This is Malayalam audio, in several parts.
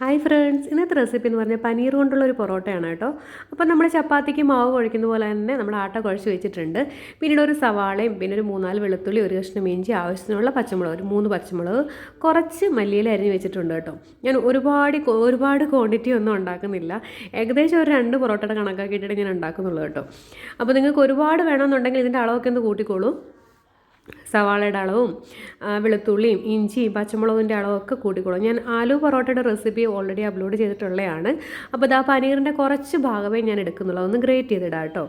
ഹായ് ഫ്രണ്ട്സ് ഇന്നത്തെ റെസിപ്പി എന്ന് പറഞ്ഞാൽ പനീർ കൊണ്ടുള്ള ഒരു പൊറോട്ടയാണ് കേട്ടോ. അപ്പോൾ നമ്മൾ ചപ്പാത്തിക്ക് മാവ് കുഴക്കുന്ന പോലെ തന്നെ നമ്മൾ ആട്ട കുഴച്ച് വെച്ചിട്ടുണ്ട്. പിന്നീട് ഒരു സവാളയും പിന്നെ ഒരു മൂന്നാൽ വെളുത്തുള്ളി ഒരു കഷ്ണം ഇഞ്ചി ആവശ്യത്തിനുള്ള പച്ചമുളക് ഒരു മൂന്ന് പച്ചമുളക് കുറച്ച് മല്ലിയില അരിഞ്ഞ് വെച്ചിട്ടുണ്ട് കേട്ടോ. ഞാൻ ഒരുപാട് ഒരുപാട് ക്വാണ്ടിറ്റി ഒന്നും ഉണ്ടാക്കുന്നില്ല. ഏകദേശം ഒരു രണ്ട് പൊറോട്ടയുടെ കണക്കാക്കിയിട്ടാണ് ഞാൻ ഉണ്ടാക്കുന്നുള്ളൂ കേട്ടോ. അപ്പോൾ നിങ്ങൾക്ക് ഒരുപാട് വേണമെന്നുണ്ടെങ്കിൽ ഇതിന്റെ അളവൊക്കെ ഒന്ന് കൂട്ടിക്കോളൂ. സവാളയുടെ അളവും വെളുത്തുള്ളിയും ഇഞ്ചിയും പച്ചമുളകിന്റെ അളവൊക്കെ കൂട്ടിക്കോളും. ഞാൻ ആലു പൊറോട്ടയുടെ റെസിപ്പി ഓൾറെഡി അപ്ലോഡ് ചെയ്തിട്ടുള്ളതാണ് അപ്പോൾ ഇതാ പനീറിന്റെ കുറച്ച് ഭാഗമേ ഞാൻ എടുക്കുന്നുള്ളൂ. ഒന്ന് ഗ്രേറ്റ് ചെയ്തിടാം കേട്ടോ.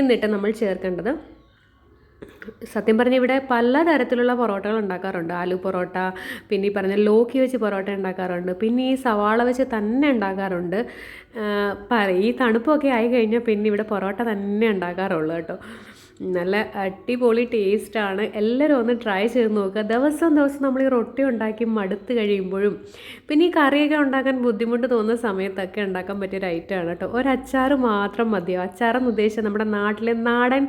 എന്നിട്ട് നമ്മൾ ചേർക്കേണ്ടത് സത്യം പറഞ്ഞാൽ ഇവിടെ പല തരത്തിലുള്ള പൊറോട്ടകൾ ഉണ്ടാക്കാറുണ്ട്. ആലു പൊറോട്ട പിന്നെ ഈ പറഞ്ഞ ലോക്കി വെച്ച് പൊറോട്ട ഉണ്ടാക്കാറുണ്ട്. പിന്നെ ഈ സവാള വെച്ച് തന്നെ ഉണ്ടാക്കാറുണ്ട്. ഈ തണുപ്പൊക്കെ ആയി കഴിഞ്ഞാൽ പിന്നെ ഇവിടെ പൊറോട്ട തന്നെ ഉണ്ടാക്കാറുള്ളൂ കേട്ടോ. നല്ല അടിപൊളി ടേസ്റ്റാണ് എല്ലാവരും ഒന്ന് ട്രൈ ചെയ്ത് നോക്കുക. ദിവസം ദിവസം നമ്മൾ ഈ റൊട്ടി ഉണ്ടാക്കി മടുത്ത് കഴിയുമ്പോഴും പിന്നെ ഈ കറിയൊക്കെ ഉണ്ടാക്കാൻ ബുദ്ധിമുട്ട് തോന്നുന്ന സമയത്തൊക്കെ ഉണ്ടാക്കാൻ പറ്റിയ ഒരു ഐറ്റമാണ് കേട്ടോ. ഒരു അച്ചാർ മാത്രം മതിയോ? അച്ചാറെന്ന് ഉദ്ദേശിച്ചാൽ നമ്മുടെ നാട്ടിലെ നാടൻ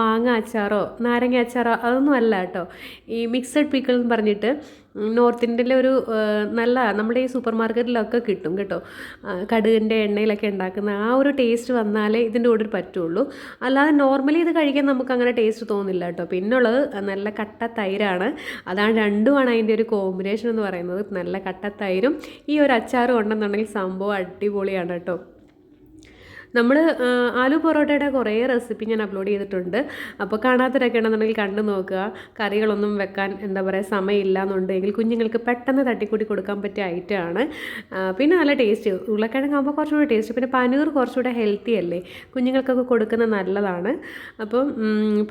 മാങ്ങ അച്ചാറോ നാരങ്ങ അച്ചാറോ അതൊന്നും അല്ല കേട്ടോ. ഈ മിക്സഡ് പിക്കിൾ എന്ന് പറഞ്ഞിട്ട് നോർത്ത് ഇന്ത്യയിലെ ഒരു നല്ല നമ്മുടെ ഈ സൂപ്പർ മാർക്കറ്റിലൊക്കെ കിട്ടും. കേട്ടോ കടുകിന്റെ എണ്ണയിലൊക്കെ ഉണ്ടാക്കുന്ന ആ ഒരു ടേസ്റ്റ് വന്നാലേ ഇതിന്റെ കൂടെ പറ്റുള്ളൂ. അല്ലാതെ നോർമലി ഇത് കഴിക്കാൻ നമുക്ക് അങ്ങനെ ടേസ്റ്റ് തോന്നില്ല കേട്ടോ. പിന്നുള്ളത് നല്ല കട്ട തൈരാണ്. അതാണ് രണ്ടുമാണ് അതിന്റെ ഒരു കോമ്പിനേഷൻ എന്ന് പറയുന്നത്. നല്ല കട്ട തൈരും ഈ ഒരു അച്ചാറും ഉണ്ടെന്നുണ്ടെങ്കിൽ സംഭവം അടിപൊളിയാണ് കേട്ടോ. നമ്മൾ ആലു പൊറോട്ടയുടെ കുറേ റെസിപ്പി ഞാൻ അപ്ലോഡ് ചെയ്തിട്ടുണ്ട്. അപ്പോൾ കാണാത്തവരൊക്കെ ഉണ്ടെന്നുണ്ടെങ്കിൽ കണ്ടു നോക്കുക. കറികളൊന്നും വെക്കാൻ എന്താ പറയുക സമയമില്ല എന്നുണ്ടെങ്കിൽ കുഞ്ഞുങ്ങൾക്ക് പെട്ടെന്ന് തട്ടിക്കൂട്ടി കൊടുക്കാൻ പറ്റിയ ഐറ്റമാണ് പിന്നെ നല്ല ടേസ്റ്റ് ഉരുളക്കിഴങ്ങാകുമ്പോൾ കുറച്ചുകൂടി ടേസ്റ്റ് പിന്നെ പനീർ കുറച്ചുകൂടെ ഹെൽത്തി അല്ലേ? കുഞ്ഞുങ്ങൾക്കൊക്കെ കൊടുക്കുന്നത് നല്ലതാണ്. അപ്പം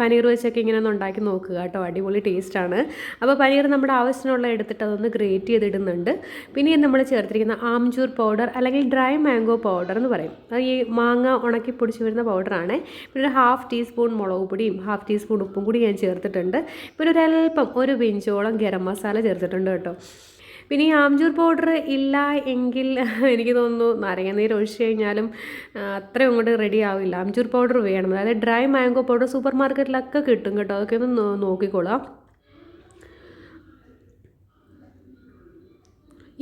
പനീർ വെച്ചൊക്കെ ഇങ്ങനെ ഒന്ന് ഉണ്ടാക്കി നോക്കുക കേട്ടോ. അടിപൊളി ടേസ്റ്റാണ് അപ്പോൾ പനീർ നമ്മുടെ ആവശ്യത്തിനുള്ള എടുത്തിട്ട് അതൊന്ന് ഗ്രേറ്റ് ചെയ്തിടുന്നുണ്ട്. പിന്നെ നമ്മൾ ചേർത്തിരിക്കുന്ന ആംചൂർ പൗഡർ അല്ലെങ്കിൽ ഡ്രൈ മാംഗോ പൗഡർ എന്ന് പറയും. അത് ഈ മാങ്ങ ഉണക്കി പൊടിച്ച് വരുന്ന പൗഡറാണ് പിന്നെ ഒരു ഹാഫ് ടീസ്പൂൺ മുളക് പൊടിയും ഹാഫ് ടീസ്പൂൺ ഉപ്പും കൂടി ഞാൻ ചേർത്തിട്ടുണ്ട്. പിന്നെ ഒരു അല്പം ഒരു പിഞ്ചോളം ഗരം മസാല ചേർത്തിട്ടുണ്ട് കേട്ടോ. പിന്നെ ഈ ആംചൂർ പൗഡർ ഇല്ല എങ്കിൽ എനിക്ക് തോന്നുന്നു നാരങ്ങ നീര് ഒഴിച്ച് കഴിഞ്ഞാലും അത്രയും അങ്ങോട്ട് റെഡി ആവില്ല. ആംചൂർ പൗഡർ വേണം. അതായത് ഡ്രൈ മാംഗോ പൗഡർ സൂപ്പർ മാർക്കറ്റിലൊക്കെ കിട്ടും കേട്ടോ. അതൊക്കെ ഒന്ന് നോക്കിക്കോളാം.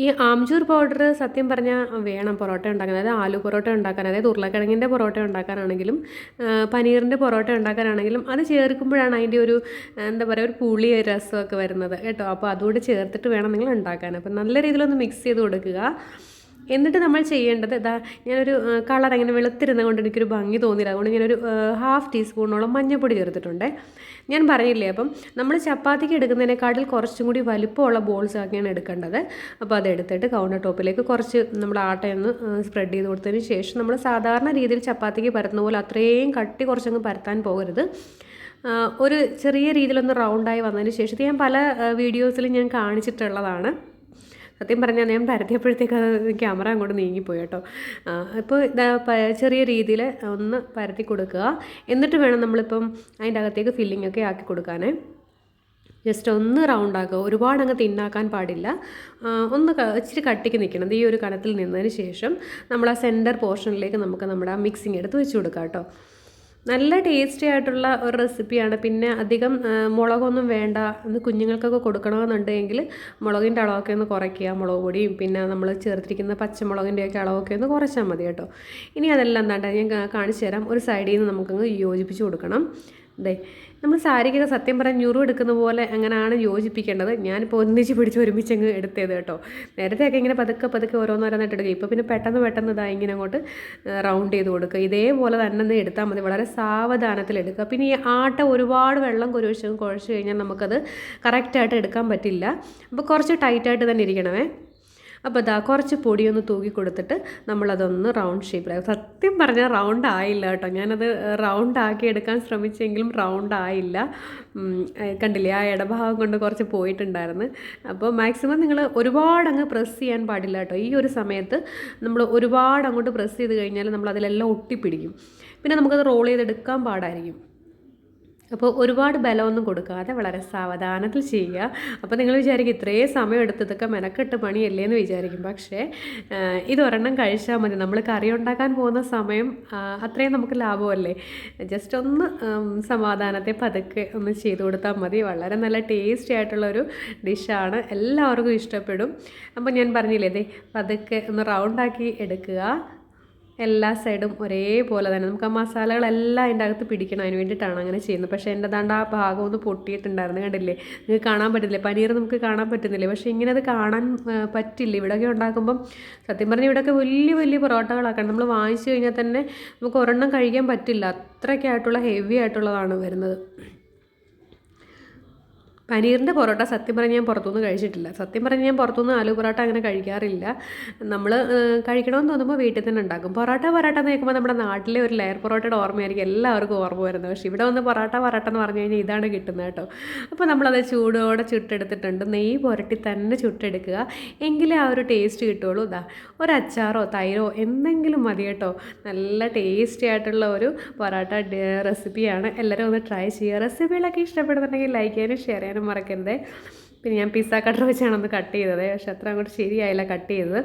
ഈ ആംചൂർ പൗഡർ സത്യം പറഞ്ഞാൽ വേണം പൊറോട്ട ഉണ്ടാക്കാൻ. അതായത് ആലു പൊറോട്ട ഉണ്ടാക്കാൻ അതായത് ഉരുളക്കിഴങ്ങിന്റെ പൊറോട്ട ഉണ്ടാക്കാനാണെങ്കിലും പനീറിന്റെ പൊറോട്ട ഉണ്ടാക്കാനാണെങ്കിലും അത് ചേർക്കുമ്പോഴാണ് അതിന്റെ ഒരു എന്താ പറയുക ഒരു പുളി രസമൊക്കെ വരുന്നത് കേട്ടോ. അപ്പോൾ അതുകൂടെ ചേർത്തിട്ട് വേണം നിങ്ങൾ ഉണ്ടാക്കാൻ. അപ്പോൾ നല്ല രീതിയിലൊന്ന് മിക്സ് ചെയ്ത് കൊടുക്കുക. എന്നിട്ട് നമ്മൾ ചെയ്യേണ്ടത് ഇതാ ഞാനൊരു കളർ അങ്ങനെ വെളുത്തിരുന്ന കൊണ്ട് എനിക്കൊരു ഭംഗി തോന്നിയില്ല. അതുകൊണ്ട് ഞാനൊരു ഹാഫ് ടീസ്പൂണോളം മഞ്ഞൾപ്പൊടി ചേർത്തിട്ടുണ്ട്. ഞാൻ പറഞ്ഞില്ലേ അപ്പം നമ്മൾ ചപ്പാത്തിക്ക് എടുക്കുന്നതിനേക്കാട്ടിൽ കുറച്ചും കൂടി വലിപ്പമുള്ള ബോൾസ് ആക്കിയാണ് എടുക്കേണ്ടത്. അപ്പോൾ അതെടുത്തിട്ട് കൗണ്ടർ ടോപ്പിലേക്ക് കുറച്ച് നമ്മൾ ആട്ടയൊന്ന് സ്പ്രെഡ് ചെയ്ത് കൊടുത്തതിന് ശേഷം നമ്മൾ സാധാരണ രീതിയിൽ ചപ്പാത്തിക്ക് പരത്തുന്ന പോലെ അത്രയും കട്ടി കുറച്ചങ്ങ് പരത്താൻ പോകരുത്. ഒരു ചെറിയ രീതിയിലൊന്ന് റൗണ്ടായി വന്നതിന് ശേഷം ഞാൻ പല വീഡിയോസിലും ഞാൻ കാണിച്ചിട്ടുള്ളതാണ്. സത്യം പറഞ്ഞാൽ ഞാൻ പരത്തിയപ്പോഴത്തേക്ക് അത് ക്യാമറ അങ്ങോട്ട് നീങ്ങിപ്പോയി കേട്ടോ. ഇപ്പോൾ ഇതാ ചെറിയ രീതിയിൽ ഒന്ന് പരത്തി കൊടുക്കുക. എന്നിട്ട് വേണം നമ്മളിപ്പം അതിന്റെ അകത്തേക്ക് ഫില്ലിംഗ് ഒക്കെ ആക്കി കൊടുക്കാനേ. ജസ്റ്റ് ഒന്ന് റൗണ്ട് ആക്കുക. ഒരുപാട് അങ്ങ് തിന്നാക്കാൻ പാടില്ല. ഒന്ന് ഇച്ചിരി കട്ടിക്ക് നിൽക്കണം. ഈ ഒരു കണത്തിൽ നിന്നതിന് ശേഷം നമ്മൾ ആ സെന്റർ പോർഷനിലേക്ക് നമുക്ക് നമ്മുടെ ആ മിക്സിങ് എടുത്ത് വെച്ച് കൊടുക്കാം കേട്ടോ. നല്ല ടേസ്റ്റി ആയിട്ടുള്ള ഒരു റെസിപ്പിയാണ് പിന്നെ അധികം മുളകൊന്നും വേണ്ട. ഒന്ന് കുഞ്ഞുങ്ങൾക്കൊക്കെ കൊടുക്കണമെന്നുണ്ടെങ്കിൽ മുളകിന്റെ അളവൊക്കെ ഒന്ന് കുറയ്ക്കുക. മുളക് പൊടിയും പിന്നെ നമ്മൾ ചേർത്തിരിക്കുന്ന പച്ചമുളകിന്റെയൊക്കെ അളവൊക്കെ ഒന്ന് കുറച്ചാൽ മതി കേട്ടോ. ഇനി അതെല്ലാം എന്താണ്ട് ഞാൻ കാണിച്ചു തരാം ഒരു സൈഡിൽ നിന്ന് നമുക്കങ്ങ് യോജിപ്പിച്ച് കൊടുക്കണം. ദേ നമ്മൾ സാരിക്കൊക്കെ സത്യം പറഞ്ഞാൽ ഞുറു എടുക്കുന്ന പോലെ അങ്ങനെയാണ് യോജിപ്പിക്കേണ്ടത്? ഞാനിപ്പോൾ ഒന്നിച്ച് പിടിച്ച് ഒരുമിച്ച് അങ്ങ് എടുത്തത് കേട്ടോ. നേരത്തെയൊക്കെ ഇങ്ങനെ പതുക്കെ പതുക്കെ ഓരോന്നോരോന്നായിട്ട് എടുക്കുക ഇപ്പോൾ പിന്നെ പെട്ടെന്ന് പെട്ടെന്ന് ഇതാ ഇങ്ങനെ അങ്ങോട്ട് റൗണ്ട് ചെയ്ത് കൊടുക്കുക. ഇതേപോലെ തന്നെ എടുത്താൽ മതി. വളരെ സാവധാനത്തിൽ എടുക്കുക. പിന്നെ ഈ ആട്ട ഒരുപാട് വെള്ളം കുരുവശം കുഴച്ച് കഴിഞ്ഞാൽ നമുക്കത് കറക്റ്റായിട്ട് എടുക്കാൻ പറ്റില്ല. അപ്പോൾ കുറച്ച് ടൈറ്റായിട്ട് തന്നെ ഇരിക്കണമേ. അപ്പോൾ അതാ കുറച്ച് പൊടിയൊന്ന് തൂക്കി കൊടുത്തിട്ട് നമ്മളതൊന്ന് റൗണ്ട് ഷേപ്പിലായി സത്യം പറഞ്ഞാൽ റൗണ്ട് ആയില്ല കേട്ടോ. ഞാനത് റൗണ്ട് ആക്കി എടുക്കാൻ ശ്രമിച്ചെങ്കിലും റൗണ്ട് ആയില്ല. കണ്ടില്ലേ ആ ഇടഭാഗം കൊണ്ട് കുറച്ച് പോയിട്ടുണ്ടായിരുന്നു. അപ്പോൾ മാക്സിമം നിങ്ങൾ ഒരുപാട് അങ്ങ് പ്രസ് ചെയ്യാൻ പാടില്ല കേട്ടോ. ഈ ഒരു സമയത്ത് നമ്മൾ ഒരുപാട് അങ്ങോട്ട് പ്രസ് ചെയ്ത് കഴിഞ്ഞാൽ നമ്മൾ അതിലെല്ലാം ഒട്ടിപ്പിടിക്കും. പിന്നെ നമുക്കത് റോൾ ചെയ്തെടുക്കാൻ പാടായിരിക്കും. അപ്പോൾ ഒരുപാട് ബലമൊന്നും കൊടുക്കാതെ വളരെ സാവധാനത്തിൽ ചെയ്യുക. അപ്പോൾ നിങ്ങൾ വിചാരിക്കും ഇത്രയും സമയം എടുത്തതൊക്കെ മെനക്കെട്ട് പണിയല്ലേ എന്ന് വിചാരിക്കും. പക്ഷേ ഇത് ഒരെണ്ണം കഴിച്ചാൽ മതി. നമ്മൾ കറി ഉണ്ടാക്കാൻ പോകുന്ന സമയം അത്രയും നമുക്ക് ലാഭമല്ലേ? ജസ്റ്റ് ഒന്ന് സമാധാനത്തെ പതുക്കെ ഒന്ന് ചെയ്തു കൊടുത്താൽ മതി. വളരെ നല്ല ടേസ്റ്റി ആയിട്ടുള്ളൊരു ഡിഷാണ്. എല്ലാവർക്കും ഇഷ്ടപ്പെടും. അപ്പോൾ ഞാൻ പറഞ്ഞില്ലേ ദേ പതുക്കെ ഒന്ന് റൗണ്ടാക്കി എടുക്കുക. എല്ലാ സൈഡും ഒരേപോലെ തന്നെ. നമുക്ക് ആ മസാലകളെല്ലാം അതിന്റെ അകത്ത് പിടിക്കണം അതിന് വേണ്ടിയിട്ടാണ് അങ്ങനെ ചെയ്യുന്നത്. പക്ഷേ എന്റെ ദാണ്ട് ആ ഭാഗം ഒന്ന് പൊട്ടിയിട്ടുണ്ടായിരുന്നു കണ്ടില്ലേ? നിങ്ങൾക്ക് കാണാൻ പറ്റുന്നില്ലേ പനീർ നമുക്ക് കാണാൻ പറ്റുന്നില്ലേ? പക്ഷേ ഇങ്ങനെ അത് കാണാൻ പറ്റില്ല. ഇവിടെയൊക്കെ ഉണ്ടാക്കുമ്പം സത്യം പറഞ്ഞാൽ ഇവിടെയൊക്കെ വലിയ വലിയ പൊറോട്ടകളാക്കണം. നമ്മൾ വാങ്ങിച്ചു കഴിഞ്ഞാൽ തന്നെ നമുക്ക് ഒരെണ്ണം കഴിക്കാൻ പറ്റില്ല. അത്രയ്ക്കായിട്ടുള്ള ഹെവി ആയിട്ടുള്ളതാണ് വരുന്നത്. പനീറിന്റെ പൊറോട്ട സത്യം പറഞ്ഞാൽ ഞാൻ പുറത്തുനിന്ന് കഴിച്ചിട്ടില്ല. സത്യം പറഞ്ഞാൽ ഞാൻ പുറത്തുനിന്ന് ആലു പൊറോട്ട അങ്ങനെ കഴിക്കാറില്ല. നമ്മൾ കഴിക്കണമെന്ന് തോന്നുമ്പോൾ വീട്ടിൽ തന്നെ ഉണ്ടാക്കും. പൊറോട്ട പൊറോട്ട എന്ന് കേൾക്കുമ്പോൾ നമ്മുടെ നാട്ടിലെ ഒരു ലെയർ പൊറോട്ടയുടെ ഓർമ്മയായിരിക്കും എല്ലാവർക്കും ഓർമ്മ വരുന്നത്. പക്ഷേ ഇവിടെ വന്ന് പൊറോട്ട പൊറോട്ട എന്ന് പറഞ്ഞു കഴിഞ്ഞാൽ ഇതാണ് കിട്ടുന്നത് കേട്ടോ. അപ്പോൾ നമ്മളത് ചൂടോടെ ചുട്ടെടുത്തിട്ടുണ്ട്. നെയ്യ് പുരട്ടി തന്നെ ചുട്ടെടുക്കുക. എങ്കിലേ ആ ഒരു ടേസ്റ്റ് കിട്ടുള്ളൂ. ഇതാ ഒരു അച്ചാറോ തൈരോ എന്തെങ്കിലും മതി കേട്ടോ. നല്ല ടേസ്റ്റി ആയിട്ടുള്ള ഒരു പൊറോട്ട റെസിപ്പിയാണ് എല്ലാവരും ഒന്ന് ട്രൈ ചെയ്യുക. റെസിപ്പികളൊക്കെ ഇഷ്ടപ്പെടുന്നുണ്ടെങ്കിൽ ലൈക്ക് ചെയ്യാനും ഷെയർ ചെയ്യാനും മറക്കരുത്. പിന്നെ ഞാൻ പിസ്സ കട്ടർ വെച്ചാണ് ഒന്ന് കട്ട് ചെയ്തത്. പക്ഷെ അത്ര അങ്ങോട്ട് ശരിയായില്ല കട്ട് ചെയ്തത്.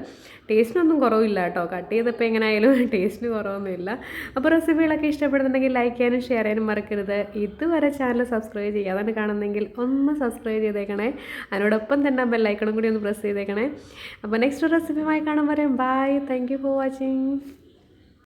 ടേസ്റ്റിനൊന്നും കുറവില്ല കേട്ടോ. കട്ട് ചെയ്തപ്പോൾ എങ്ങനെയായാലും ടേസ്റ്റിന് കുറവൊന്നുമില്ല. അപ്പോൾ റെസിപ്പികളൊക്കെ ഇഷ്ടപ്പെടുന്നുണ്ടെങ്കിൽ ലൈക്ക് ചെയ്യാനും ഷെയർ ചെയ്യാനും മറക്കരുത്. ഇതുവരെ ചാനൽ സബ്സ്ക്രൈബ് ചെയ്യാതാണ് കാണുന്നെങ്കിൽ ഒന്ന് സബ്സ്ക്രൈബ് ചെയ്തേക്കണേ. അതിനോടൊപ്പം തന്നെ ബെല്ലൈക്കണും കൂടി ഒന്ന് പ്രസ് ചെയ്തേക്കണേ. അപ്പോൾ നെക്സ്റ്റ് റെസിപ്പിയുമായി കാണുമ്പോൾ ബൈ താങ്ക് ഫോർ വാച്ചിങ്